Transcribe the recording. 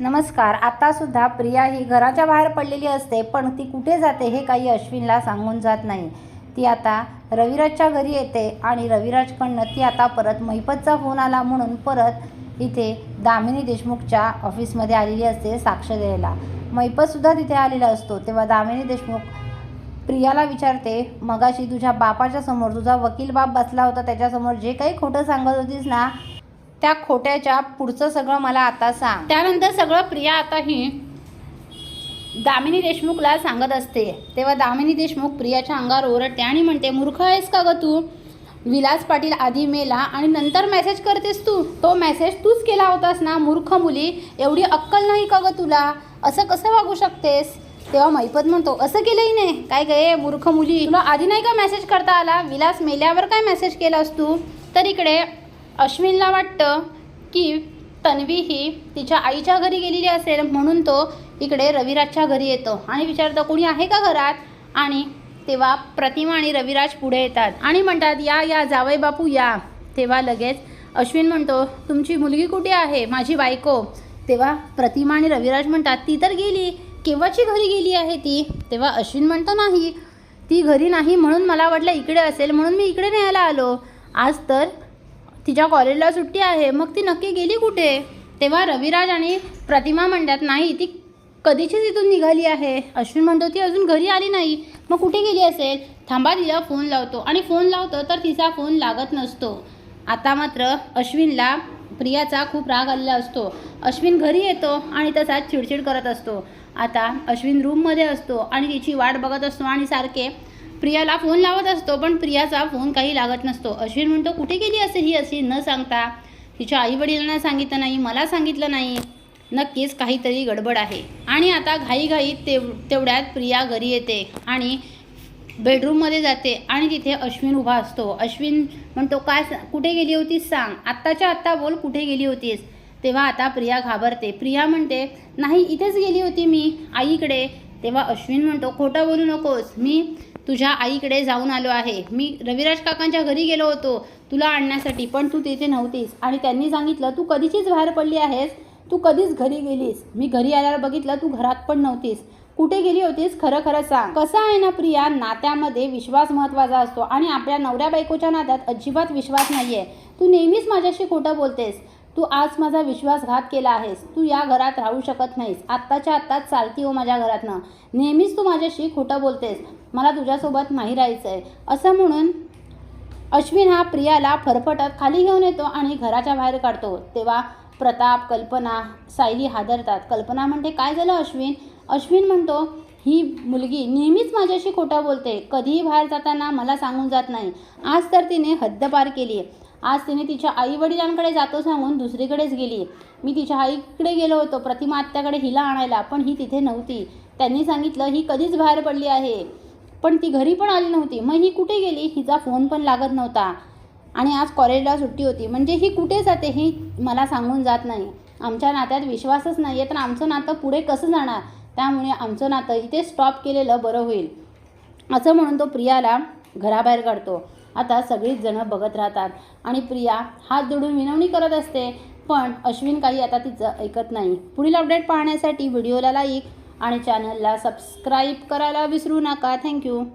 नमस्कार आता सुद्धा प्रिया ही घराच्या बाहेर पडलेली असते पण ती कुठे जाते हे काही अश्विनला सांगून जात नाही. ती आता रविराजच्या घरी येते आणि रविराजकडनं ती आता परत मैपतचा फोन आला म्हणून परत इथे दामिनी देशमुखच्या ऑफिसमध्ये आलेली असते साक्ष द्यायला. मैपतसुद्धा तिथे आलेला असतो तेव्हा दामिनी देशमुख प्रियाला विचारते मगाशी तुझ्या बापाच्या समोर तुझा वकील बाप बसला होता त्याच्यासमोर जे काही खोटं सांगत होतीस ना त्या खोट्याच्या पुढचं सगळं मला आता सांग. त्यानंतर सगळं प्रिया आता ही दामिनी देशमुखला सांगत असते. तेव्हा दामिनी देशमुख प्रियाच्या अंगावर ओरडते आणि म्हणते मूर्ख आहेस का ग तू? विलास पाटील आधी मेला आणि नंतर मेसेज करतेस तू. तो मेसेज तूच केला होतास ना मूर्ख मुली? एवढी अक्कल नाही का ग तुला? असं कसं वागू शकतेस? तेव्हा मैपत म्हणतो असं केलंही नाही काय गे मूर्ख मुली? तुला आधी नाही का मेसेज करता आला? विलास मेल्यावर काय मेसेज केलास तू? तर इकडे अश्विनला वाटतं की तन्वी ही तिच्या आईच्या घरी गेलेली असेल म्हणून तो इकडे रविराजच्या घरी येतो. आणि विचारतो कोणी आहे का घरात? आणि तेव्हा प्रतिमा आणि रविराज पुढे येतात. आणि म्हणतात या या जावई बापू या. तेव्हा लगेच अश्विन म्हणतो तुमची मुलगी कुठे आहे? माझी बायको. तेव्हा प्रतिमा आणि रविराज म्हणतात ती तर गेली. केव्हाची घरी गेली आहे ती? तेव्हा अश्विन म्हणतो नाही. ती घरी नाही म्हणून मला वाटलं इकडे असेल. म्हणून मी इकडे न्यायला आलो. आज तर तिच्या कॉलेजला सुट्टी आहे मग ती नक्की गेली कुठे? तेव्हा रविराज आणि प्रतिमा म्हणतात नाही ती कधीचीच इथून निघाली आहे. अश्विन म्हणतो ती अजून घरी आली नाही. मग कुठे गेली असेल? थांबा तिला फोन लावतो. आणि फोन लावतो तर तिचा फोन लागत नसतो. आता मात्र अश्विनला प्रियाचा खूप राग आलेला असतो. अश्विन घरी येतो आणि तसाच चिडचिड करत असतो. आता अश्विन रूममध्ये असतो आणि तिची वाट बघत असतो आणि सारखे प्रियाला फोन लावत असतो पण प्रियाचा फोन काही लागत नसतो. अश्विन म्हणतो कुठे गेली असेल ही अशी? न सांगता. तिच्या आईवडिलांना सांगितलं नाही मला सांगितलं नाही. नक्कीच काहीतरी गडबड आहे. आणि आता घाईघाईत तेव तेवढ्यात प्रिया घरी येते आणि बेडरूममध्ये जाते आणि तिथे अश्विन उभा असतो. अश्विन म्हणतो काय कुठे गेली होतीस सांग. आत्ताच्या आत्ता बोल कुठे गेली होतीस? तेव्हा आता प्रिया घाबरते. प्रिया म्हणते नाही इथेच गेली होती मी आईकडे. तेव्हा अश्विन म्हणतो खोटं बोलू नकोस. मी तुझ्या आईकडे जाऊन आलो आहे. मी रविराज काकांच्या घरी गेलो होतो तुला आणण्यासाठी पण तू तिथे नव्हतीस. आणि त्यांनी सांगितलं तू कधीचीच बाहेर पडली आहेस? तू कधीच घरी गेलीस? मी घरी आल्यावर बघितलं तू घरात पण नव्हतीस. कुठे गेली होतीस? खरं खरं सांग. कसं आहे ना प्रिया नात्यामध्ये विश्वास महत्त्वाचा असतो आणि आपल्या नवऱ्या बायकोच्या नात्यात अजिबात विश्वास नाही आहे तू नेहमीच माझ्याशी खोटं बोलतेस. तू आज माझा विश्वासघात केला आहेस. तू या घरात राहू शकत नाहीस. आत्ताच्या आत्ताच चालती हो माझ्या घरातनं. नेहमीच तू माझ्याशी खोटं बोलतेस. मला तुझ्यासोबत नाही राहायचं आहे असं म्हणून अश्विन हा प्रियाला फरफटत खाली घेऊन येतो आणि घराच्या बाहेर काढतो. तेव्हा प्रताप कल्पना सायली हादरतात. कल्पना म्हणते काय झालं अश्विन? अश्विन म्हणतो ही मुलगी नेहमीच माझ्याशी खोटं बोलते. कधीही बाहेर जाताना मला सांगून जात नाही. आज तर तिने हद्दपार केली आज तिने तिच्या आई वडिलांकडे जातो सांगून दुसरीकडेच गेली. मी तिच्या आईकडे गेलो होतो. प्रतिमा आत्याकडे हिला आणायला पण ही तिथे नव्हती. त्यांनी सांगितलं ही कधीच बाहेर पडली आहे. पण ती घरी पण आली नव्हती. मग ही कुठे गेली? हिचा फोन पण लागत नव्हता. आणि आज कॉलेजला सुट्टी होती. म्हणजे ही कुठे जाते ही मला सांगून जात नाही. आमच्या नात्यात विश्वासच नाही आहे तर आमचं नातं पुढे कसं जाणार? त्यामुळे आमचं नातं इथे स्टॉप केलेलं बरं होईल. असं म्हणून तो प्रियाला घराबाहेर काढतो. आता सगळीच जणं बघत राहतात. आणि प्रिया हात जोडून विनवणी करत असते पण अश्विन काही आता तिचं ऐकत नाही. पुढील अपडेट पाहण्यासाठी व्हिडिओला लाईक आणि चॅनलला सबस्क्राईब करायला विसरू नका. थँक्यू